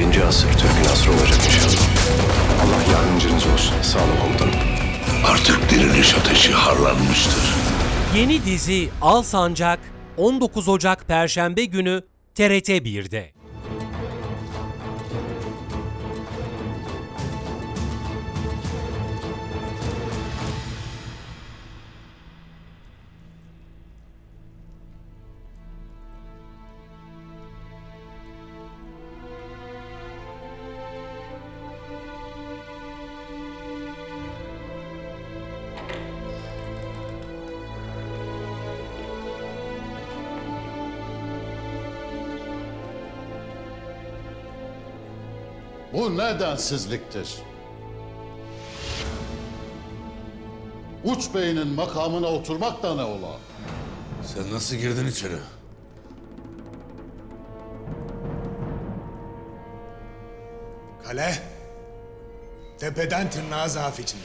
birinci asır Türk'ün asrı olacak inşallah. Allah yardımcınız olsun. Sağ olun komutanım. Artık diriliş ateşi harlanmıştır. Yeni dizi Al Sancak 19 Ocak Perşembe günü TRT 1'de. Bu nedensizliktir. Uç beynin makamına oturmak da ne ola? Sen nasıl girdin içeri? Kale, tepeden tırnağa zaaf içinde.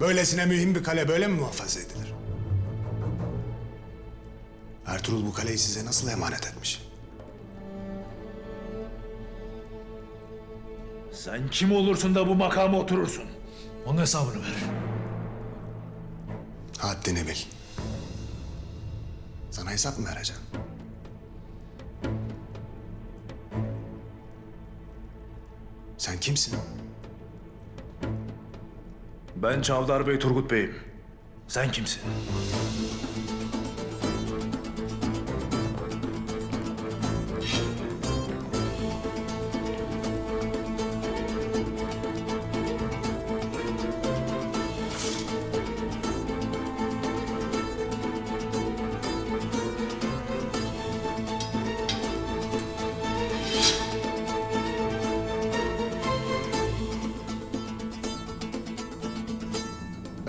Böylesine mühim bir kale böyle mi muhafaza edilir? Ertuğrul bu kaleyi size nasıl emanet etmiş? Sen kim olursun da bu makama oturursun? Onun hesabını ver. Haddini bil. Sana hesap mı vereceğim? Sen kimsin? Ben Çavdar Bey Turgut Bey'im. Sen kimsin?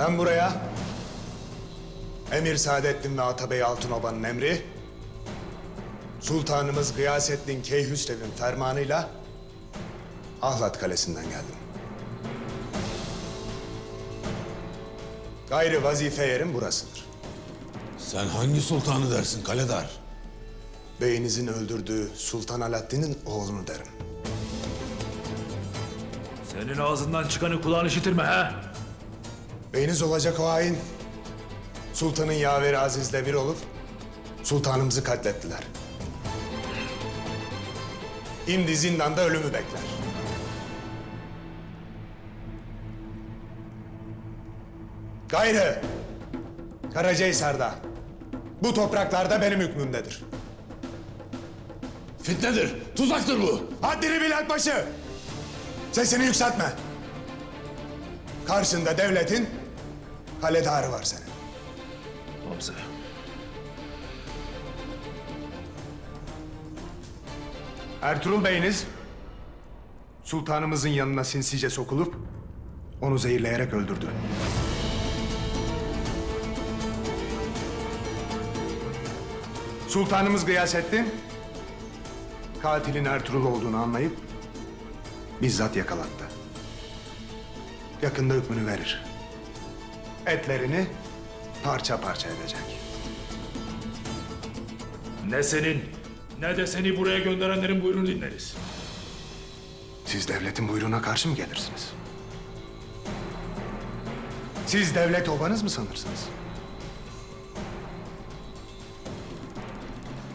Ben buraya Emir Saadettin ve Atabey Altınoba'nın emri, Sultanımız Gıyasettin Keyhüsrev'in fermanıyla Ahlat Kalesi'nden geldim. Gayrı vazife yerim burasıdır. Sen hangi sultanı dersin Kaledar? Beyinizin öldürdüğü Sultan Alaaddin'in oğlunu derim. Senin ağzından çıkanı kulağın işitirme ha? Beyiniz olacak o hain. Sultanın yaveri Aziz'le bir olup sultanımızı katlettiler. Şimdi zindanda ölümü bekler. Gayrı Karacahisar'da bu topraklarda benim hükmümdedir. Fitnedir, tuzaktır bu. Haddini bil Alpaşı. Sesini yükseltme. Karşında devletin haledarı var senin. Hamza. Ertuğrul Bey'iniz sultanımızın yanına sinsice sokulup onu zehirleyerek öldürdü. Sultanımız Gıyasettin katilin Ertuğrul olduğunu anlayıp bizzat yakalattı. Yakında hükmünü verir. Etlerini parça parça edecek. Ne senin ne de seni buraya gönderenlerin buyruğunu dinleriz. Siz devletin buyruğuna karşı mı gelirsiniz? Siz devlet obanız mı sanırsınız?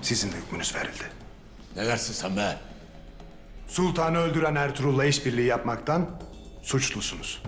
Sizin de hükmünüz verildi. Ne dersin sen be? Sultanı öldüren Ertuğrul'la işbirliği yapmaktan suçlusunuz.